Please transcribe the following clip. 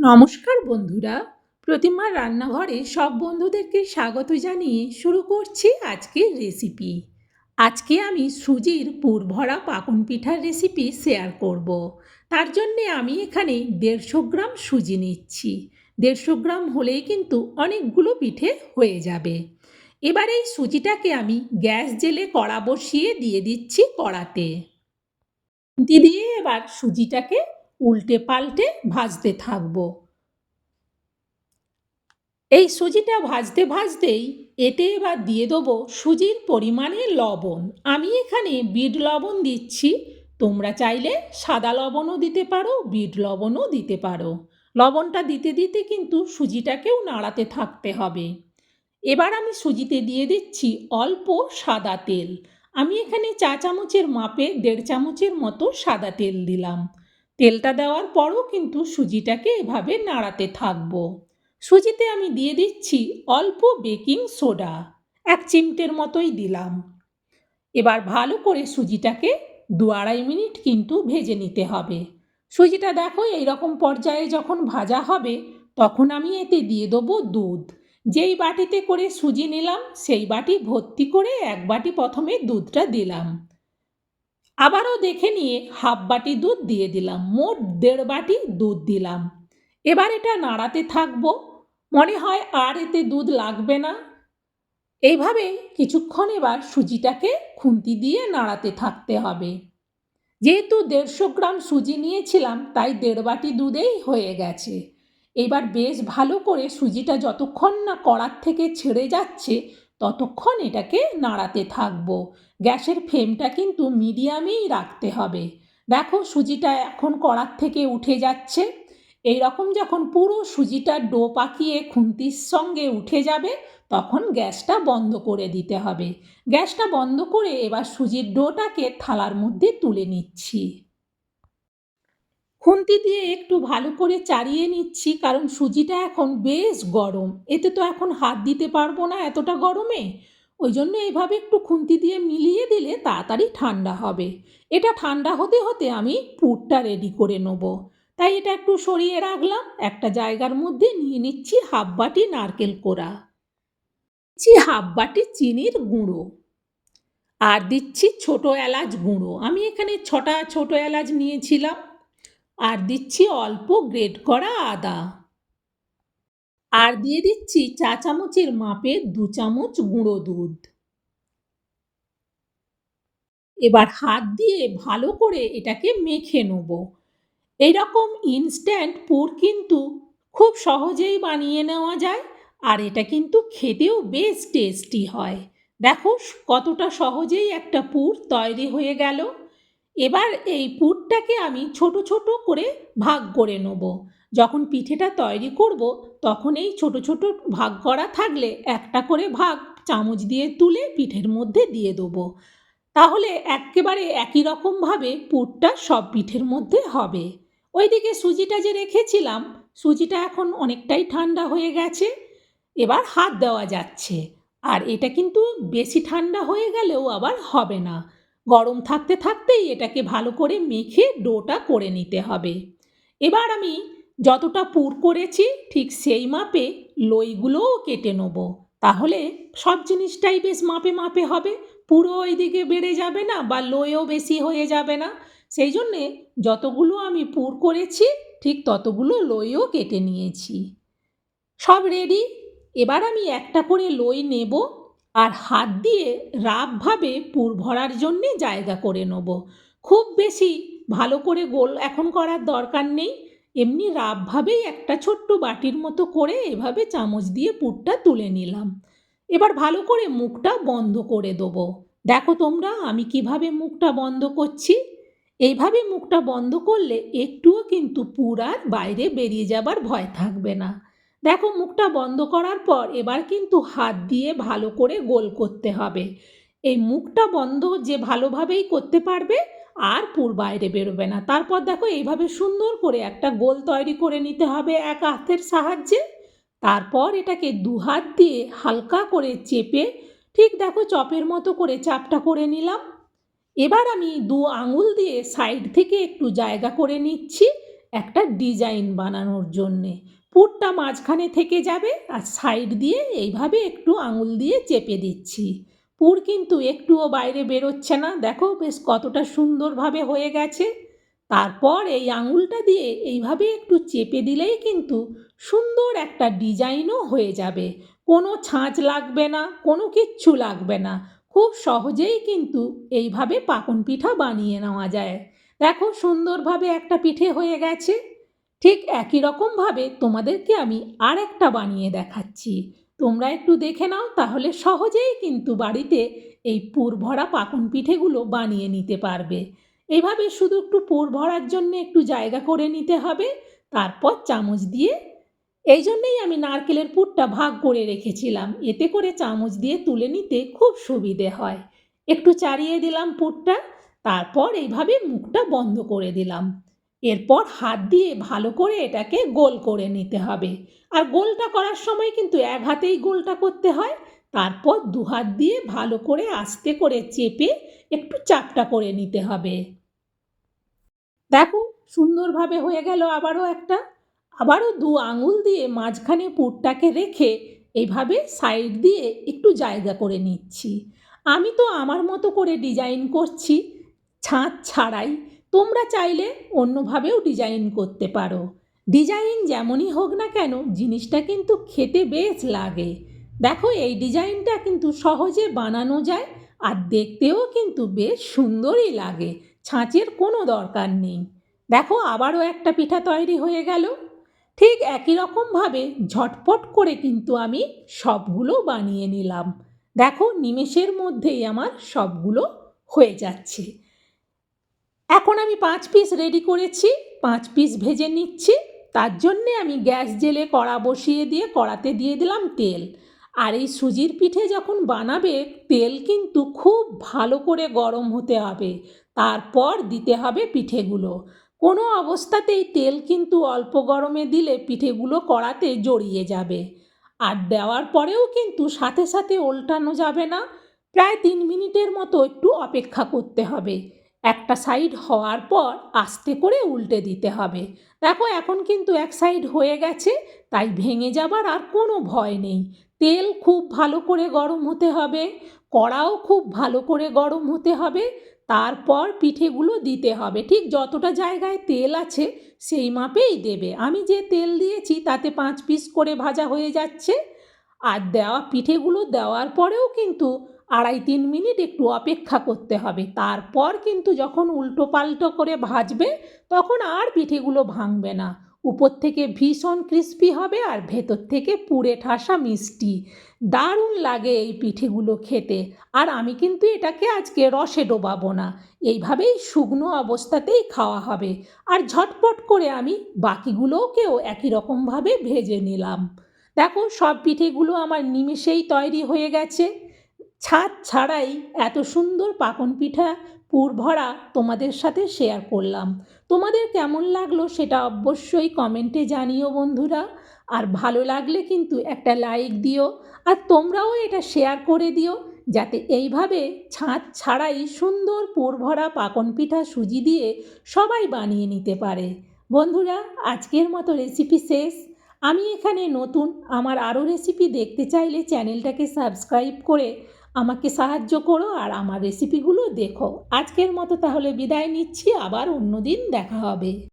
নমস্কার বন্ধুরা, প্রতিমার রান্নাঘরে সব বন্ধুদেরকে স্বাগত জানিয়ে শুরু করছি আজকের রেসিপি। আজকে আমি সুজির পুরভরা পাকন পিঠার রেসিপি শেয়ার করব। তার জন্যে আমি এখানে দেড়শো গ্রাম সুজি নিচ্ছি। দেড়শো গ্রাম হলেই কিন্তু অনেকগুলো পিঠে হয়ে যাবে। এবার এই সুজিটাকে আমি গ্যাস জেলে কড়া বসিয়ে দিয়ে দিচ্ছি কড়াতে। দিয়ে এবার সুজিটাকে উল্টে পাল্টে ভাজতে থাকব। এই সুজিটা ভাজতে ভাজতেই এতে এবার দিয়ে দেবো সুজির পরিমাণে লবণ। আমি এখানে বিট লবণ দিচ্ছি, তোমরা চাইলে সাদা লবণও দিতে পারো, বিট লবণও দিতে পারো। লবণটা দিতে দিতে কিন্তু সুজিটাকেও নাড়াতে থাকতে হবে। এবার আমি সুজিতে দিয়ে দিচ্ছি অল্প সাদা তেল। আমি এখানে চা চামচের মাপে দেড় চামচের মতো সাদা তেল দিলাম। তেলটা দেওয়ার পরও কিন্তু সুজিটাকে এভাবে নাড়াতে থাকব। সুজিতে আমি দিয়ে দিচ্ছি অল্প বেকিং সোডা, এক চিমটের মতোই দিলাম। এবার ভালো করে সুজিটাকে দু আড়াই মিনিট কিন্তু ভেজে নিতে হবে। সুজিটা দেখো এইরকম পর্যায়ে যখন ভাজা হবে, তখন আমি এতে দিয়ে দেবো দুধ। যেই বাটিতে করে সুজি নিলাম, সেই বাটি ভর্তি করে এক বাটি প্রথমে দুধটা দিলাম। আবারও দেখে নিয়ে হাফ বাটি দুধ দিয়ে দিলাম, মোট দেড় বাটি দুধ দিলাম। এবার এটা নাড়াতে থাকব। মনে হয় আর এতে দুধ লাগবে না। এইভাবে কিছুক্ষণ এবার সুজিটাকে খুন্তি দিয়ে নাড়াতে থাকতে হবে। যেহেতু দেড়শো গ্রাম সুজি নিয়েছিলাম, তাই দেড় বাটি দুধেই হয়ে গেছে। এবার বেশ ভালো করে সুজিটা যতক্ষণ না কড়ার থেকে ছেড়ে যাচ্ছে ততক্ষণ এটাকে নাড়াতে থাকব। গ্যাসের ফ্লেমটা কিন্তু মিডিয়ামেই রাখতে হবে। দেখো সুজিটা এখন কড়ার থেকে উঠে যাচ্ছে। এই রকম যখন পুরো সুজিটা ডো পাকিয়ে খুন্তির সঙ্গে উঠে যাবে, তখন গ্যাসটা বন্ধ করে দিতে হবে। গ্যাসটা বন্ধ করে এবার সুজির ডোটাকে থালার মধ্যে তুলে নিচ্ছি। খুন্তি দিয়ে একটু ভালো করে চাড়িয়ে নিচ্ছি, কারণ সুজিটা এখন বেশ গরম। এতে তো এখন হাত দিতে পারব না এতটা গরমে। ওই জন্য এইভাবে একটু খুন্তি দিয়ে মিলিয়ে দিলে তাড়াতাড়ি ঠান্ডা হবে। এটা ঠান্ডা হতে হতে আমি পুরটা রেডি করে নেব। তাই এটা একটু সরিয়ে রাখলাম। একটা জায়গার মধ্যে নিয়ে নিচ্ছি হাফ বাটি নারকেল কোড়া। দিচ্ছি হাফ বাটি চিনির গুঁড়ো। আর দিচ্ছি ছোট এলাচ গুঁড়ো। আমি এখানে ছটা ছোট এলাচ নিয়েছিলাম। আর দিচ্ছি অল্প গ্রেট করা আদা। আর দিয়ে দিচ্ছি চা চামচের মাপে দু চামচ গুঁড়ো দুধ। এবার হাত দিয়ে ভালো করে এটাকে মেখে নেব। এইরকম ইনস্ট্যান্ট পুর কিন্তু খুব সহজেই বানিয়ে নেওয়া যায় আর এটা কিন্তু খেতেও বেশ টেস্টি হয়। দেখো কতটা সহজেই একটা পুর তৈরি হয়ে গেল। এবার এই পুরটাকে আমি ছোট ছোট করে ভাগ করে নেব। যখন পিঠেটা তৈরি করব, তখন এই ছোট ছোট ভাগ করা থাকলে একটা করে ভাগ চামচ দিয়ে তুলে পিঠের মধ্যে দিয়ে দেবো। তাহলে একেবারে একই রকমভাবে পুরটা সব পিঠের মধ্যে হবে। ওইদিকে সুজিটা যে রেখেছিলাম, সুজিটা এখন অনেকটাই ঠান্ডা হয়ে গেছে। এবার হাত দেওয়া যাচ্ছে। আর এটা কিন্তু বেশি ঠান্ডা হয়ে গেলেও আবার হবে না। গরম থাকতে থাকতেই এটাকে ভালো করে মেখে ডোটা করে নিতে হবে। এবার আমি যতটা পুর করেছি ঠিক সেই মাপে লইগুলোও কেটে নেব। তাহলে সব জিনিসটাই বেশ মাপে মাপে হবে। পুরো ওইদিকে বেড়ে যাবে না বা লইও বেশি হয়ে যাবে না। সেই জন্যে যতগুলো আমি পুর করেছি ঠিক ততগুলো লইও কেটে নিয়েছি। সব রেডি এবার আমি একটা করে লই নেব। আর হাত দিয়ে রাবভাবে পুর ভরার জন্যে জায়গা করে নেব। খুব বেশি ভালো করে গোল এখন করার দরকার নেই। এমনি রাবভাবেই একটা ছোট্ট বাটির মতো করে এভাবে চামচ দিয়ে পুরটা তুলে নিলাম। এবার ভালো করে মুখটা বন্ধ করে দেবো। দেখো তোমরা, আমি কীভাবে মুখটা বন্ধ করছি? এইভাবে মুখটা বন্ধ করলে একটুও কিন্তু পুরার বাইরে বেরিয়ে যাবার ভয় থাকবে না। দেখো, মুখটা বন্ধ করার পর এবার কিন্তু হাত দিয়ে ভালো করে গোল করতে হবে। এই মুখটা বন্ধ যে ভালোভাবেই করতে পারবে, আর পুর বাইরে বেরোবে না। তারপর দেখো, এইভাবে সুন্দর করে একটা গোল তৈরি করে নিতে হবে এক হাতের সাহায্যে। তারপর এটাকে দু হাত দিয়ে হালকা করে চেপে, ঠিক দেখো, চপের মতো করে চাপটা করে নিলাম। এবার আমি দু আঙুল দিয়ে সাইড থেকে একটু জায়গা করে নিচ্ছি একটা ডিজাইন বানানোর জন্যে। পুরটা মাঝখানে থেকে যাবে আর সাইড দিয়ে এইভাবে একটু আঙুল দিয়ে চেপে দিচ্ছি। পুর কিন্তু একটুও বাইরে বেরোচ্ছে না। দেখো বেশ কতটা সুন্দরভাবে হয়ে গেছে। তারপর এই আঙুলটা দিয়ে এইভাবে একটু চেপে দিলেই কিন্তু সুন্দর একটা ডিজাইনও হয়ে যাবে। কোনো ছাঁচ লাগবে না, কোনো কিচ্ছু লাগবে না। খুব সহজেই কিন্তু এইভাবে পাকন পিঠা বানিয়ে নেওয়া যায়। দেখো সুন্দরভাবে একটা পিঠে হয়ে গেছে। ঠিক একই রকমভাবে তোমাদেরকে আমি আর একটা বানিয়ে দেখাচ্ছি। তোমরা একটু দেখে নাও, তাহলে সহজেই কিন্তু বাড়িতে এই পুর ভরা পাকন পিঠেগুলো বানিয়ে নিতে পারবে। এভাবে শুধু একটু পুর ভরার জন্য একটু জায়গা করে নিতে হবে, তারপর চামচ দিয়ে। এই জন্যেই আমি নারকেলের পুরটা ভাগ করে রেখেছিলাম। এতে করে চামচ দিয়ে তুলে নিতে খুব সুবিধে হয়। একটু চারিয়ে দিলাম পুরটা, তারপর এইভাবে মুখটা বন্ধ করে দিলাম। এরপর হাত দিয়ে ভালো করে এটাকে গোল করে নিতে হবে। আর গোলটা করার সময় কিন্তু এক হাতেই গোলটা করতে হয়। তারপর দু হাত দিয়ে ভালো করে আস্তে করে চেপে একটু চাপটা করে নিতে হবে। দেখো, সুন্দরভাবে হয়ে গেল আবারও একটা। আবারও দু আঙুল দিয়ে মাঝখানে পুরটাকে রেখে এইভাবে সাইড দিয়ে একটু জায়গা করে নিচ্ছি। আমি তো আমার মতো করে ডিজাইন করছি ছাঁচ ছাড়াই। তোমরা চাইলে অন্যভাবেও ডিজাইন করতে পারো। ডিজাইন যেমনই হোক না কেন, জিনিসটা কিন্তু খেতে বেশ লাগে। দেখো, এই ডিজাইনটা কিন্তু সহজে বানানো যায় আর দেখতেও কিন্তু বেশ সুন্দরই লাগে। ছাঁচের কোনো দরকার নেই। দেখো, আবারও একটা পিঠা তৈরি হয়ে গেল। ঠিক একই রকমভাবে ঝটপট করে কিন্তু আমি সবগুলো বানিয়ে নিলাম। দেখো, নিমেষের মধ্যেই আমার সবগুলো হয়ে যাচ্ছে। এখন আমি পাঁচ পিস রেডি করেছি, পাঁচ পিস ভেজে নিচ্ছি। তার জন্যে আমি গ্যাস জেলে কড়া বসিয়ে দিয়ে, কড়াতে দিয়ে দিলাম তেল। আর এই সুজির পিঠে যখন বানাবে, তেল কিন্তু খুব ভালো করে গরম হতে হবে। তারপর দিতে হবে পিঠেগুলো। কোনো অবস্থাতেই তেল কিন্তু অল্প গরমে দিলে পিঠেগুলো কড়াতে জড়িয়ে যাবে। আর দেওয়ার পরেও কিন্তু সাথে সাথে ওল্টানো যাবে না। প্রায় তিন মিনিটের মতো একটু অপেক্ষা করতে হবে। একটা সাইড হওয়ার পর আস্তে করে উল্টে দিতে হবে। দেখো এখন কিন্তু এক সাইড হয়ে গেছে, তাই ভেঙে যাবার আর কোনো ভয় নেই। তেল খুব ভালো করে গরম হতে হবে, কড়াও খুব ভালো করে গরম হতে হবে, তারপর পিঠেগুলো দিতে হবে। ঠিক যতটা জায়গায় তেল আছে, সেই মাপেই দেবে। আমি যে তেল দিয়েছি, তাতে পাঁচ পিস করে ভাজা হয়ে যাচ্ছে। আর দেওয়া পিঠেগুলো দেওয়ার পরেও কিন্তু আড়াই তিন মিনিট একটু অপেক্ষা করতে হবে। তারপর কিন্তু যখন উল্টো পাল্টো করে ভাজবে, তখন আর পিঠেগুলো ভাঙবে না। উপর থেকে ভীষণ ক্রিস্পি হবে আর ভেতর থেকে পুড়ে ঠাসা মিষ্টি। দারুণ লাগে এই পিঠেগুলো খেতে। আর আমি কিন্তু এটাকে আজকে রসে ডোবাবো না। এইভাবেই শুকনো অবস্থাতেই খাওয়া হবে। আর ঝটপট করে আমি বাকিগুলোকেও একই রকমভাবে ভেজে নিলাম। দেখো, সব পিঠেগুলো আমার নিমেষেই তৈরি হয়ে গেছে। ছাদ ছাড়াই এত সুন্দর পাকন পিঠা পুর ভরা তোমাদের সাথে শেয়ার করলাম। তোমাদের কেমন লাগল সেটা অবশ্যই কমেন্টে জানিও বন্ধুরা। আর ভালো লাগলে কিন্তু একটা লাইক দিও, আর তোমরাও এটা শেয়ার করে দিও, যাতে এইভাবে ছাঁচ ছাড়াই সুন্দর পুর ভরা পাকন পিঠা সুজি দিয়ে সবাই বানিয়ে নিতে পারে। বন্ধুরা, আজকের মতো রেসিপি শেষ। আমি এখানে নতুন, আমার আরও রেসিপি দেখতে চাইলে চ্যানেলটাকে সাবস্ক্রাইব করে আমাকে সাহায্য করো আর আমার রেসিপিগুলো দেখো। আজকের মতো তাহলে বিদায় নিচ্ছি, আবার অন্য দিন দেখা হবে।